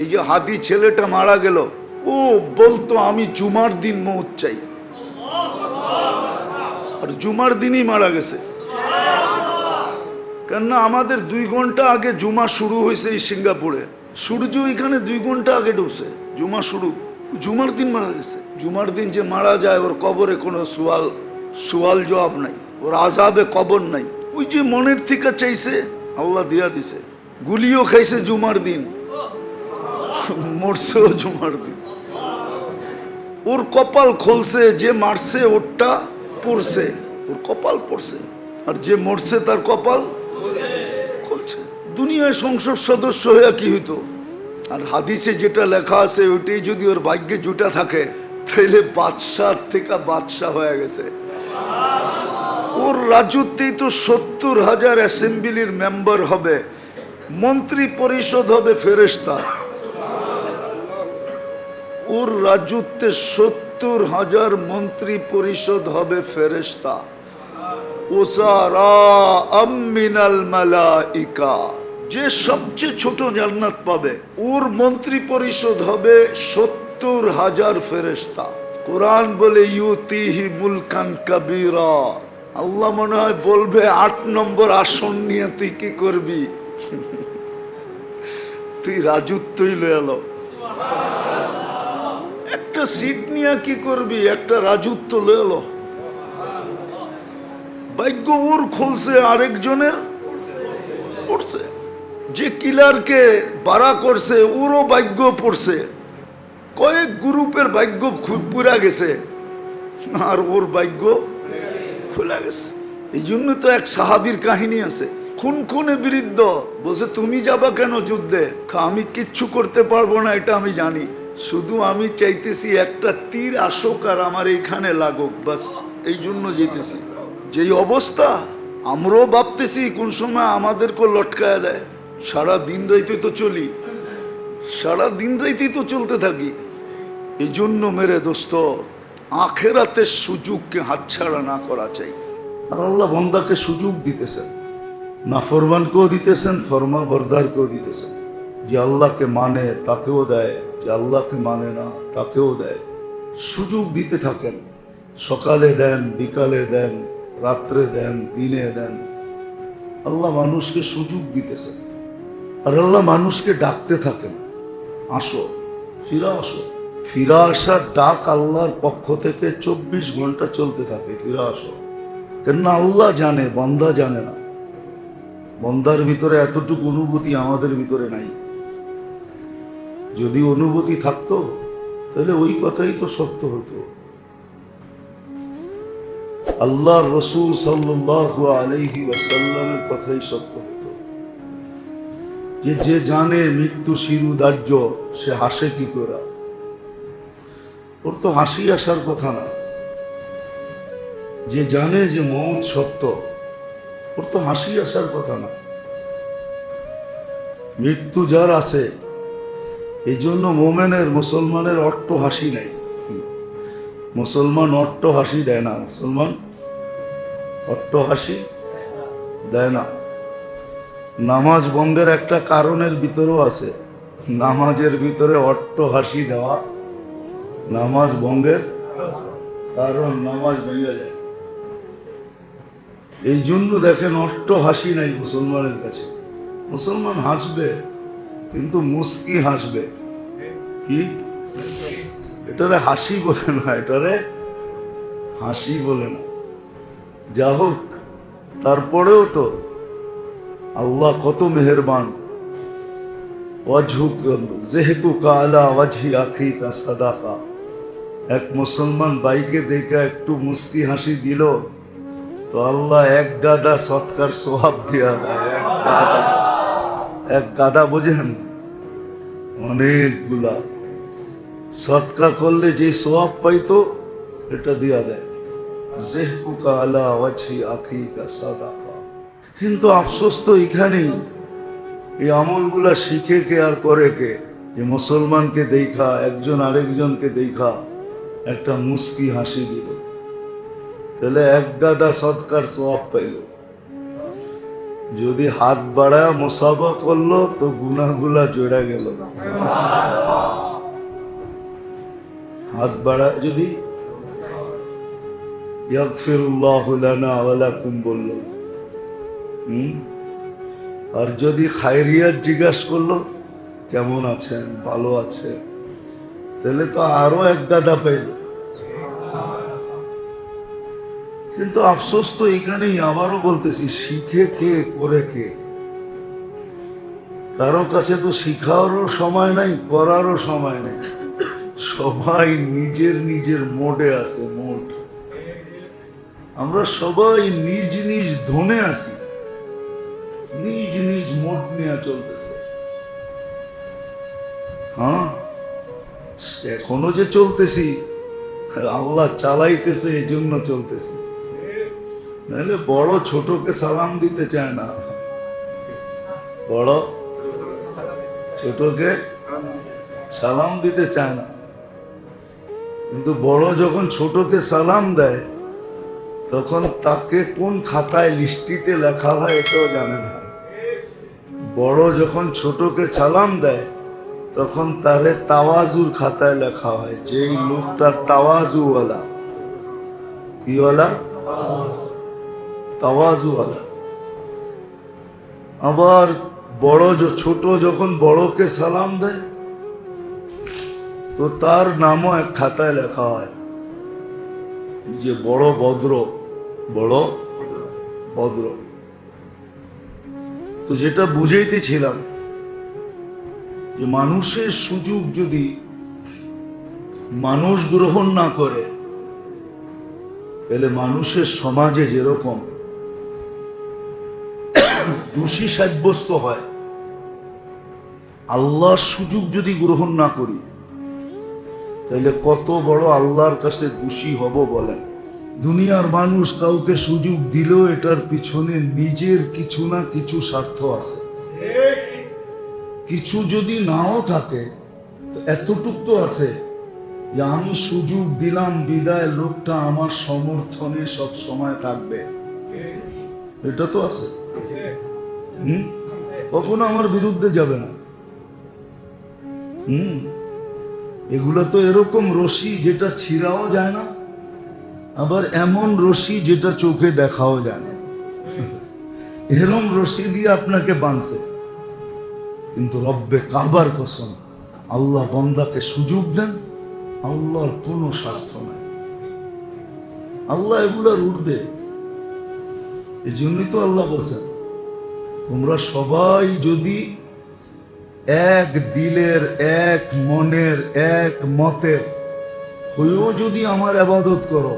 এই যে হাতি ছেলেটা মারা গেল, ও বলতো আমি জুমার দিন মৌত চাই। আর জুমার দিনই মারা গেছে। কেননা আমাদের দুই ঘণ্টা আগে জুমা শুরু হয়েছে এই সিঙ্গাপুরে। সূর্য এখানে দুই ঘণ্টা আগে ঢুকছে জুমা শুরু। জুমার দিন মারা গেছে। জুমার দিন যে মারা যায়, ওর কবরে কোনো সোয়াল সোয়াল জবাব নাই। ওর আজাবে কবর নাই। ওই যে মনের থেকে চাইছে, আল্লাহ দিয়া দিছে। গুলিও খাইছে জুমার দিন। মরছেও জুমার দিন ওর কপাল খুলছে, যে মারছে ওরটা পড়ছে। ওর কপাল পড়ছে। আর যে মরছে তার কপাল খুলছে। দুনিয়ায় সংসদ সদস্য হয়ে কি হইতো? আর হাদিসে যেটা লেখা আছে, ওইটাই যদি ওর ভাগ্যে জুটা থাকে, তাইলে বাদশাহ থেকে বাদশাহ হয়ে গেছে। ওর রাজত্বেই তো সত্তর হাজার অ্যাসেম্বলির মেম্বার হবে। মন্ত্রী পরিষদ হবে ফেরেস্তা ওর রাজত্বে সত্তর হাজার মন্ত্রী পরিষদ হবে ফেরেস্তা আমিনাল যে সবচেয়ে ছোট জান্নাত পাবে, ওর মন্ত্রী পরিষদ হবে সত্তর হাজার ফেরেস্তা কোরআন বলে, ইউতিহি মুলকান কাবিরা। আল্লাহ মনে হয় বলবে, আট নম্বর আসন নিয়ে তুই কি করবি? তুই রাজত্বই লয়ে এলো একটা সিট নিয়ে কি করবি? একটা রাজত্ব এলো ভাগ্য ওর খুলছে, আরেকজনের পড়ছে। যে কিলারকে বাড়া করছে, ওরও ভাগ্য পড়ছে। কয়েক গ্রুপের ভাগ্য পুরা গেছে। আর ওর ভাগ্য খোলা গেছে। এই জন্য তো এক সাহাবির কাহিনী আছে। খুন খুনে বিরুদ্ধ বলছে, তুমি যাবা কেন যুদ্ধে? আমি কিচ্ছু করতে পারব না, এটা আমি জানি। শুধু আমি চাইতেছি একটা তীর আসুক আর আমার এইখানে লাগুক, বাস এই জন্য যেতেছি। যেই অবস্থা, আমরাও ভাবতেছি কোন সময় আমাদেরকে লটকায় দেয়। সারা দিন রাইতে তো চলি। সারা দিন রাইতেই তো চলতে থাকি। এই জন্য মেরে দোস্ত, আখেরাতের সুযোগকে হাতছাড়া না করা চাই। আর আল্লাহ বন্দাকে সুযোগ দিতেছেন। না ফরমান ফরমানকেও দিতেছেন ফরমা বরদারকেও দিতেছেন। যে আল্লাহকে মানে তাকেও দেয়, যে আল্লাহকে মানে না, তাকেও দেয়। সুযোগ দিতে থাকেন। সকালে দেন, বিকালে দেন, রাত্রে দেন, দিনে দেন। আল্লাহ মানুষকে সুযোগ দিতেছেন। আর আল্লাহ মানুষকে ডাকতে থাকেন। আসো, ফিরা আসো। ফিরা আসার ডাক আল্লাহর পক্ষ থেকে চব্বিশ ঘণ্টা চলতে থাকে, ফিরা আসো। কেননা আল্লাহ জানে, বন্দা জানে না। বন্দার ভিতরে এতটুকু অনুভূতি আমাদের ভিতরে নাই। যদি অনুভূতি থাকতো, তাহলে ওই কথাই তো সত্য হতো। আল্লাহ রসুল সাল্লাহ আলহি ওয়াসাল্লামের কথাই সত্য হতো। যে যে জানে মৃত্যু শিরুদার্য, সে হাসে কি করে? ওর তো হাসি আসার কথা না। যে জানে যে মৌত সত্য, ওর তো হাসি আসার কথা না। মৃত্যু যার আছে এই জন্য মোমেনের মুসলমানের অট্ট হাসি নাই। মুসলমান অট্ট হাসি দেয় না। মুসলমান অট্ট হাসি দেয় না। নামাজ বন্ধের একটা কারণের ভিতরেও আছে। নামাজের ভিতরে অট্ট হাসি দেওয়া নামাজ বন্ধের কারণ নামাজ ভেঙে যায়। এই জন্য দেখেন অট্ট হাসি নাই মুসলমানের কাছে। মুসলমান হাসবে। কিন্তু মুস্কি হাসবে। কি? এটারে হাসি বলে না, এটারে হাসি বলে না। যা হোক তারপরেও তো আল্লাহ কত মেহেরবান। যেহেতু কালা ওয়াজহি আখি কা সাদাকা। এক মুসলমান বাইকে দেখে একটু মুস্কি হাসি দিল, তো আল্লাহ এক গাদা সৎকার সোহাব দিয়া দেয়। এক গাদা বোঝেন, অনেকগুলা। সৎকা করলে যে সোয়াব পাইতো, এটা দিয়া দেয়। জেহকু কালা ওয়াজহি আখি সাদাকা। কিন্তু আফসোস তো এখানেই। এই আমলগুলা শিখে কে আর করে কে? যে মুসলমানকে দেখা, একজন আরেকজনকে দেখা, একটা মুস্কি হাসি দিল। তাহলে এক গাদা সৎকার সব পাইল। যদি হাত বাড়ায় মোসাফা করল, তো গুনাগুলা জোড়া গেল। হাত বাড়ায় যদি বলল আর যদি খায়রিয়াত জিজ্ঞাসা করল, কেমন আছেন, ভালো আছে তাহলে তো আরও এক দাদা পাইল। কিন্তু আফসোস তো এখানেই, আবারও বলতেছি, শিখে কে করে কে কারও কাছে তো শিখারও সময় নাই, করারও সময় নেই। সবাই নিজের নিজের মোডে আছে, মোড। আমরা সবাই নিজ নিজ ধনে আছি। নিজ নিজ মোট নিয়ে চলতেছে। হ্যাঁ? এখনও যে চলতেছি, আল্লাহ চালাইতেছে এই জন্য চলতেছি। নাহলে বড় ছোটকে সালাম দিতে চায় না। বড় ছোটকে সালাম দিতে চায় না। কিন্তু বড় যখন ছোটকে সালাম দেয়, তখন তাকে কোন খাতায় লিস্টিতে লেখা হয় এটাও জানে না। বড় যখন ছোটকে সালাম দেয়, তখন তারে তাওয়াজুর খাতায় লেখা হয়, যেই লোকটা তাওয়াজুওয়ালা। কিওয়ালা? আবার বড় ছোট যখন বড়কে সালাম দেয়, তো তার নামও এক খাতায় লেখা হয়। যে বড় ভদ্র বড় ভদ্র। তো যেটা বুঝাইতেছিলাম, যে মানুষের সুযোগ যদি মানুষ গ্রহণ না করে, তাহলে মানুষের সমাজে যেরকম দোষী সাব্যস্ত হয়। আল্লাহর সুযোগ যদি গ্রহণ না করি তাহলে কত বড় আল্লাহর কাছে দোষী হব বলেন। দুনিয়ার মানুষ কাউকে সুযোগ দিলেও এটার পিছনে নিজের কিছু না কিছু স্বার্থ আছে। কিছু যদি নাও থাকে এতটুক তো আছে যে আমি সুযোগ দিলাম, বিদায়, লোকটা আমার সমর্থনে সব সময় থাকবে। এটা তো আছে। হুম? কখনো আমার বিরুদ্ধে যাবে না। হুম? এগুলো তো এরকম রশি যেটা ছিঁড়াও যায় না, আবার এমন রশি যেটা চোখে দেখাও যায় না। এরম রশি দিয়ে আপনাকে বাঁধছে কিন্তু রব্বে কাবার কসম, আল্লাহ বন্দাকে সুযোগ দেন, আল্লাহর কোনো স্বার্থ নাই। আল্লাহ এগুলার ঊর্ধ্বে। এই জন্যই তো আল্লাহ বলছেন তোমরা সবাই যদি এক দিলের, এক মনের, এক মতের হয়েও যদি আমার আবাদত করো,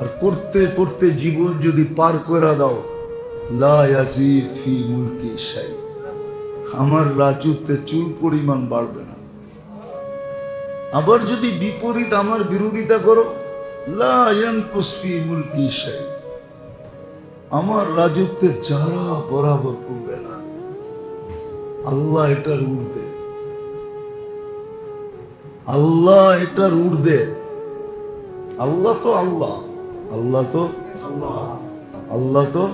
আর করতে করতে জীবন যদি পার করে দাও, লা ইয়াজিদ ফি আমার রাজত্বে চুল পরিমাণ বাড়বে না। আবার যদি বিপরীত আমার বিরোধিতা করো, লা ইয়ানকুস ফি মুলকি শাই আমার রাজত্বে যারা বরাবর করবে না, আল্লাহ এটার ঊর্ধ্বে। আল্লাহ এটার ঊর্ধ্বে। আল্লাহ তো আল্লাহ আল্লাহ তো আল্লাহ তো।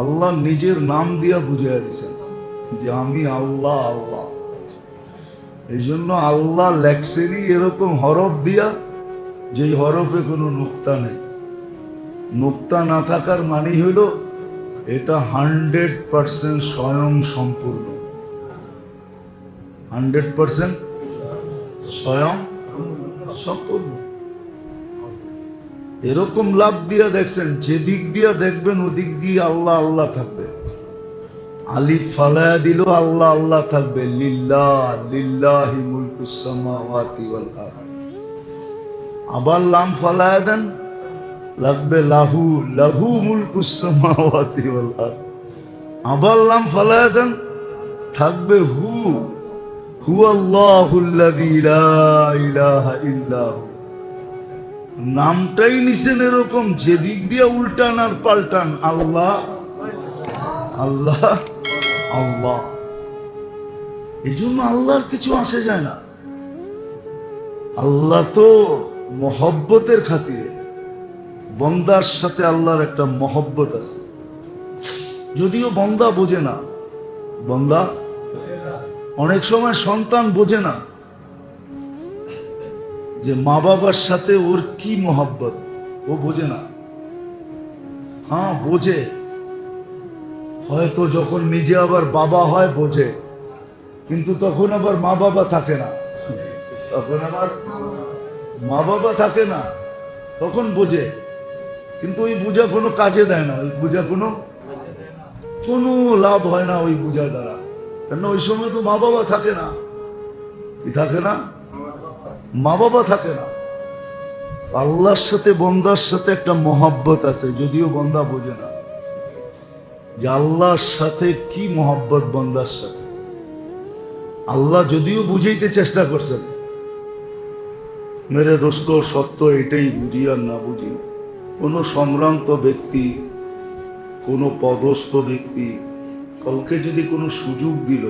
আল্লাহ নিজের নাম দিয়া বুঝিয়ে দিয়েছেন যে আমি আল্লাহ আল্লাহ। এই জন্য আল্লাহ লেখছেনই এরকম হরফ দিয়া, যেই হরফে কোনো নুক্তা নেই। নুক্তা না থাকার মানে হইল এটা হান্ড্রেড পার্সেন্ট স্বয়ং সম্পূর্ণ। হান্ড্রেড পার্সেন্ট স্বয়ং সম্পূর্ণ। এরকম লাভ দিয়া দেখছেন যেদিক দিয়া দেখবেন ওদিক দিয়ে আল্লাহ আল্লাহ থাকবে। আলিফ ফালায়া দিল আল্লাহ আল্লাহ থাকবে। লিল্লাহ, লিল্লাহি মুলকুস ওয়াল আবার লাম ফালায়া দেন লাগবে লাহু লাহু মুলকুস সামাওয়াতি ওয়াল আরদ। আবার লাম ফালায়া থাকবে হু হু আল্লাহুল্লাযী লা ইলাহা নামটাই নিছেন এরকম যেদিক দিয়ে উল্টান আর পাল্টান, আল্লাহ আল্লাহ আল্লাহ। এই জন্য আল্লাহর কিছু আসে যায় না। আল্লাহ তো মহব্বতের খাতিরে। বন্দার সাথে আল্লাহর একটা মহব্বত আছে। যদিও বন্দা বোঝে না। বন্দা অনেক সময় সন্তান বোঝে না যে মা বাবার সাথে ওর কি মহব্বত, ও বোঝে না। হ্যাঁ বোঝে। হয়তো যখন নিজে আবার বাবা হয়, বোঝে। কিন্তু তখন আবার মা বাবা থাকে না। তখন আবার মা বাবা থাকে না। তখন বোঝে। কিন্তু ওই বোঝা কোনো কাজে দেয় না, ওই বোঝা কোনো কোনো লাভ হয় না ওই বোঝা দ্বারা। কেন ওই সময় তো মা বাবা থাকে না। কি থাকে না? মা বাবা থাকে না। আল্লাহর সাথে, বন্দার সাথে একটা মহাব্বত আছে, যদিও বন্দা বোঝে না। যে আল্লাহর সাথে কি মহাব্বত বন্দার সাথে? আল্লাহ যদিও বুঝাইতে চেষ্টা করছেন। মেরে দোস্ত, সত্য এটাই বুঝি আর না বুঝি। কোনো সম্ভ্রান্ত ব্যক্তি, কোনো পদস্থ ব্যক্তি কাউকে যদি কোনো সুযোগ দিল,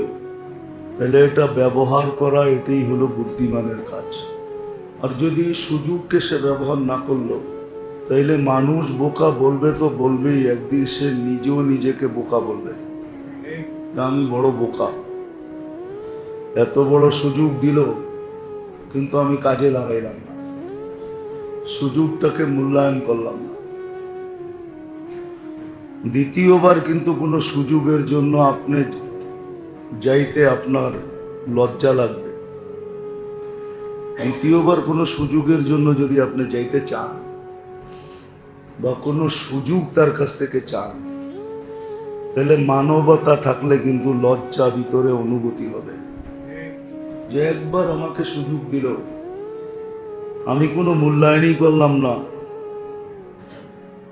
তাহলে এটা ব্যবহার করা, এটাই হলো বুদ্ধিমানের কাজ। আর যদি সুযোগকে সে ব্যবহার না করল তাইলে মানুষ বোকা বলবে তো বলবেই, একদিন সে নিজেও নিজেকে বোকা বলবে। আমি বড় বোকা। এত বড় সুযোগ দিল, কিন্তু আমি কাজে লাগাইলাম না। সুযোগটাকে মূল্যায়ন করলাম না। দ্বিতীয়বার কিন্তু কোনো সুযোগের জন্য আপনি যাইতে আপনার লজ্জা লাগবে। দ্বিতীয়বার কোনো সুযোগের জন্য যদি আপনি যাইতে চান বা কোনো সুযোগ তার কাছ থেকে চান, তাহলে মানবতা থাকলে কিন্তু লজ্জা ভিতরে অনুভূতি হবে। যে একবার আমাকে সুযোগ দিল আমি কোনো মূল্যায়নই করলাম না।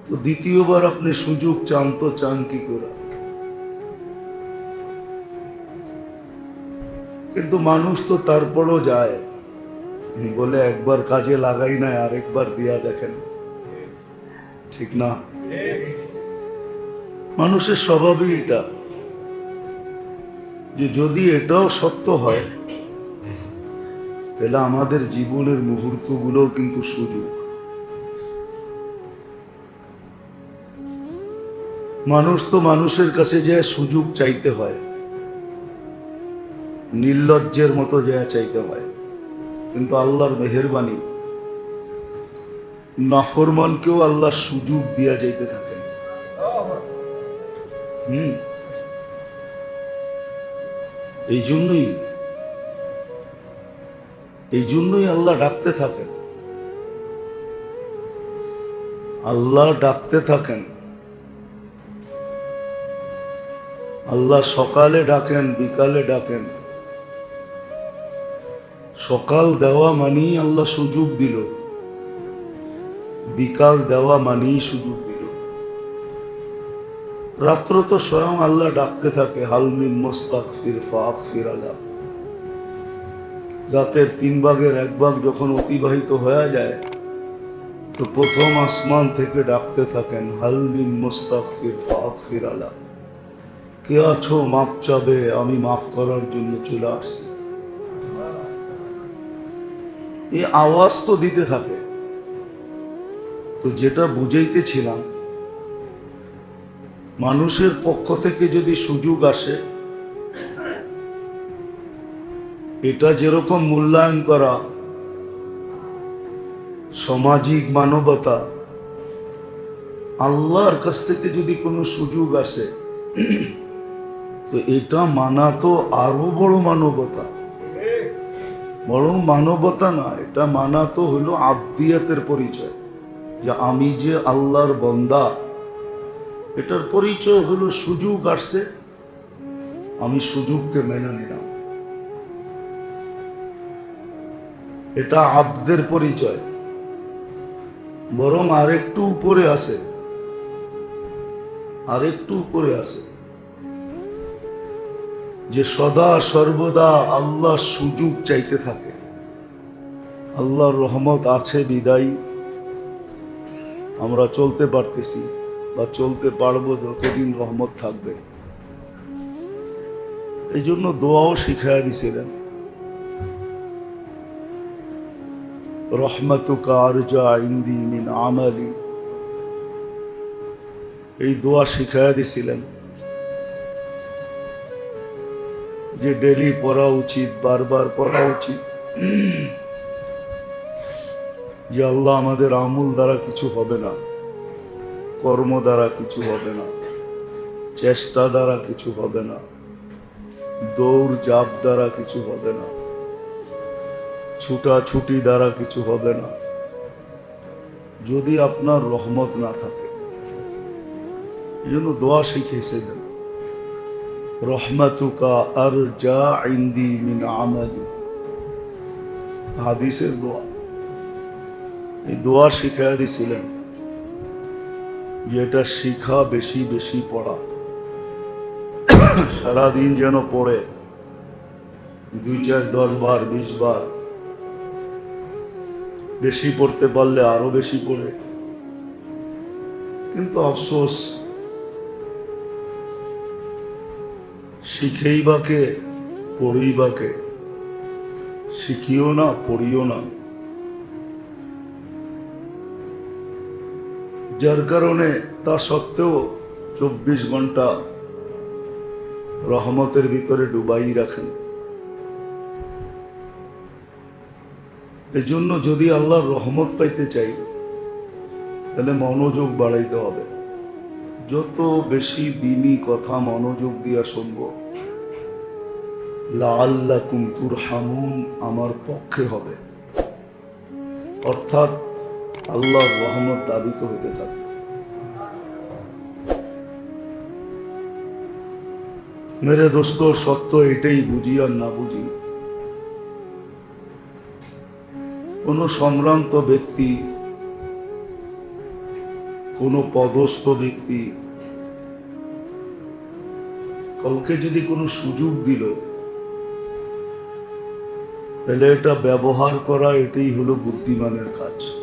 তো দ্বিতীয়বার আপনি সুযোগ চান তো চান কি করে? কিন্তু মানুষ তো তারপরও যায়। বলে একবার কাজে লাগাই না আরেকবার দিয়া দেখেন। ঠিক না? মানুষের স্বভাবই এটা। যে যদি এটাও সত্য হয় তাহলে আমাদের জীবনের মুহূর্তগুলোও কিন্তু সুযোগ। মানুষ তো মানুষের কাছে যে সুযোগ চাইতে হয়, নির্লজ্জের মতো যা চাইতে হয়, কিন্তু আল্লাহর মেহরবানি, নাফরমানকেও আল্লাহ সুযোগ দিয়া যাইতে থাকে। হুম। এই জন্যই এই জন্যই আল্লাহ ডাকতে থাকেন। আল্লাহ ডাকতে থাকেন। আল্লাহ সকালে ডাকেন, বিকালে ডাকেন। সকাল দেওয়া মানেই আল্লাহ সুযোগ দিল। বিকাল দেওয়া মানেই সুযোগ দিল। রাত্র তো স্বয়ং আল্লাহ ডাকতে থাকে হালমিন মোস্তাক ফির ফাক ফির আলা রাতের তিন ভাগের এক ভাগ যখন অতিবাহিত হয়ে যায়, তো প্রথম আসমান থেকে ডাকতে থাকেন হালমিন মোস্তাক ফির ফাক ফির আলা। কে আছো? মাপ চাবে, আমি মাফ করার জন্য চলে আসছি। এই আওয়াজ তো দিতে থাকে। তো যেটা বুঝাইতেছিলাম, মানুষের পক্ষ থেকে যদি সুযোগ আসে এটা যেরকম মূল্যায়ন করা, সামাজিক মানবতা, আল্লাহর কাছ থেকে যদি কোনো সুযোগ আসে, তো এটা মানা তো আরও বড় মানবতা। বরং মানবতা না, এটা মানা তো হলো আবদিয়াতের পরিচয়, যে আমি যে আল্লাহর বন্দা, এটার পরিচয় হলো সুযোগ আসছে, আমি সুযোগকে মেনে নিলাম। এটা আব্দের পরিচয়। বরং আরেকটু উপরে আছে। আরেকটু উপরে আছে। যে সদা সর্বদা আল্লাহ সুযোগ চাইতে থাকে। আল্লাহর রহমত আছে বিদায়। আমরা চলতে পারতেছি বা চলতে পারব যতদিন রহমত থাকবে। এই জন্য দোয়াও শিখাইয়া দিছিলেন। রহমতুকা আরজা ইন্দি মিন আমালি। এই দোয়া শিখাইয়া দিছিলেন যে ডেলি পড়া উচিত, বারবার পড়া উচিত। যে আল্লাহ আমাদের আমূল দ্বারা কিছু হবে না, কর্ম দ্বারা কিছু হবে না, চেষ্টা দ্বারা কিছু হবে না দৌড় জাপ দ্বারা কিছু হবে না। ছুটাছুটি দ্বারা কিছু হবে না। যদি আপনার রহমত না থাকে, এই জন্য দোয়া শিখিয়েছিলেন রহমাতুকা আর যা ইন্দি মিন আমালি। হাদিসের দোয়া। এই দোয়া শিখাইয়া দিছিলেন, যে এটা শিখা বেশি বেশি পড়া। সারাদিন যেন পড়ে, দুই চার দশ বার, বিশ বার বেশি পড়তে পারলে আরও বেশি পড়ে। কিন্তু আফসোস, শিখেই বাকে পড়েই বাকে শিখিও না, পড়িও না। যার কারণে তা সত্ত্বেও চব্বিশ ঘণ্টা রহমতের ভিতরে ডুবাই রাখেন। এজন্য যদি আল্লাহর রহমত পাইতে চাই, তাহলে মনোযোগ বাড়াইতে হবে। যত বেশি দিনই কথা মনোযোগ দিয়া শুনব লাল্লা কুমতুর হামুন আমার পক্ষে হবে। অর্থাৎ আল্লাহর রহমত দাবিত হতে থাকে। মেরে দোস্ত, সত্য এটাই বুঝি আর না বুঝি। কোন সম্ভ্রান্ত ব্যক্তি, কোনো পদস্থ ব্যক্তি কাউকে যদি কোনো সুযোগ দিল, তাহলে এটা ব্যবহার করা, এটাই হলো বুদ্ধিমানের কাজ।